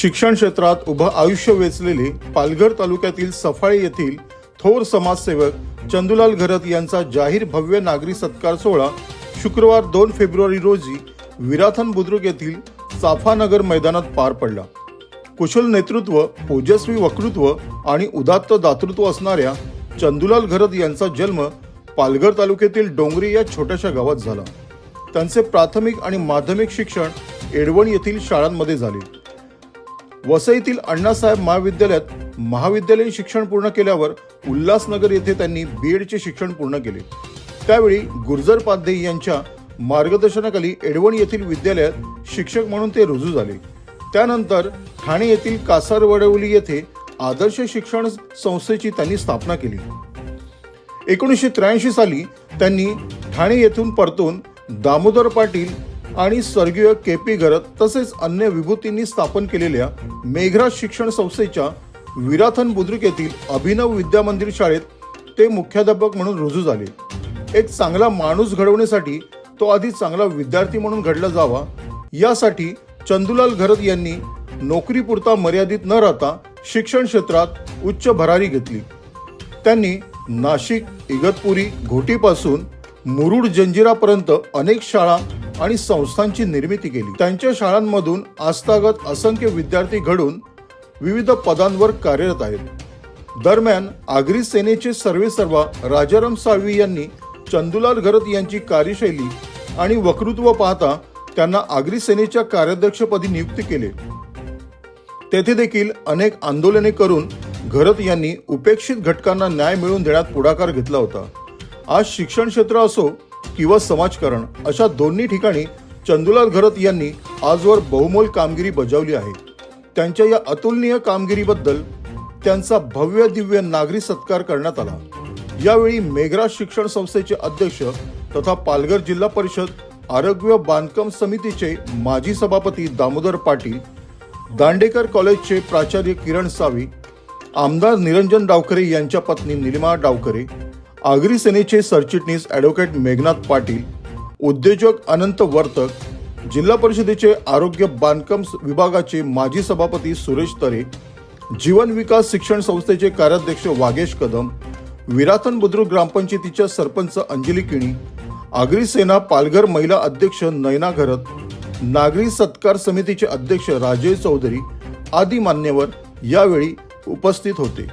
शिक्षण क्षेत्रात उभं आयुष्य वेचलेले पालघर तालुक्यातील सफाळे येथील थोर समाजसेवक चंदुलाल घरत यांचा जाहीर भव्य नागरी सत्कार सोहळा शुक्रवार दोन फेब्रुवारी रोजी विराथन बुद्रुक येथील चाफानगर मैदानात पार पडला. कुशल नेतृत्व ओजस्वी वक्तृत्व आणि उदात्त दातृत्व असणाऱ्या चंदुलाल घरत यांचा जन्म पालघर तालुक्यातील डोंगरी या छोट्याशा गावात झाला. त्यांचे प्राथमिक आणि माध्यमिक शिक्षण एडवण येथील शाळांमध्ये झाले. वसईतील अण्णासाहेब महाविद्यालयात महाविद्यालयीन शिक्षण पूर्ण केल्यावर उल्हासनगर येथे त्यांनी बी एडचे शिक्षण पूर्ण केले. त्यावेळी गुर्जर पाध्ये यांच्या मार्गदर्शनाखाली एडवण येथील विद्यालयात शिक्षक म्हणून ते रुजू झाले. त्यानंतर ठाणे येथील कासारवडवली येथे आदर्श शिक्षण संस्थेची त्यांनी स्थापना केली. एकोणीसशे त्र्याऐंशी साली त्यांनी ठाणे येथून परतून दामोदर पाटील आणि स्वर्गीय के पी घरत तसेच अन्य विभूतींनी स्थापन केलेल्या मेघराज शिक्षण संस्थेच्या विराथन बुद्रुक येथील अभिनव विद्या मंदिर शाळेत ते मुख्याध्यापक म्हणून रुजू झाले. एक चांगला माणूस घडवण्यासाठी तो आधी चांगला विद्यार्थी म्हणून घडला जावा. यासाठी चंदुलाल घरत यांनी नोकरीपुरता मर्यादित न राहता शिक्षण क्षेत्रात उच्च भरारी घेतली. त्यांनी नाशिक इगतपुरी घोटीपासून मुरुड जंजिरापर्यंत अनेक शाळा आणि संस्थांची निर्मिती केली. त्यांच्या शाळांमधून आस्थागत असंख्य विद्यार्थी घडून विविध पदांवर कार्यरत आहेत. दरम्यान आगरी सेनेचे सर्वेसर्वा राजाराम साळवी यांनी चंदुलाल घरत यांची कार्यशैली आणि वक्तृत्व पाहता त्यांना आगरी सेनेच्या कार्याध्यक्षपदी नियुक्त केले. तेथे देखील अनेक आंदोलने करून घरत यांनी उपेक्षित घटकांना न्याय मिळवून देण्यात पुढाकार घेतला होता. आज शिक्षण क्षेत्र असो किंवा समाजकारण अशा दोन्ही ठिकाणी चंदुलाल घरत यांनी आजवर बहुमोल कामगिरी बजावली आहे. त्यांच्या या अतुलनीय कामगिरीबद्दल त्यांचा भव्य दिव्य नागरी सत्कार करण्यात आला. यावेळी मेघराज शिक्षण संस्थेचे अध्यक्ष तथा पालघर जिल्हा परिषद आरोग्य बांधकाम समितीचे माजी सभापती दामोदर पाटील दांडेकर कॉलेजचे प्राचार्य किरण सावी आमदार निरंजन डावकरे यांच्या पत्नी निलिमा डावकरे आगरी सेनेचे सरचिटणीस ॲडव्होकेट मेघनाथ पाटील उद्योजक अनंत वर्तक जिल्हा परिषदेचे आरोग्य बांधकाम विभागाचे माजी सभापती सुरेश तरे जीवन विकास शिक्षण संस्थेचे कार्याध्यक्ष वागेश कदम विराथन बुद्रुक ग्रामपंचायतीच्या सरपंच अंजली किणी आगरी सेना पालघर महिला अध्यक्ष नयना घरत नागरी सत्कार समितीचे अध्यक्ष राजेश चौधरी आदी मान्यवर यावेळी उपस्थित होते.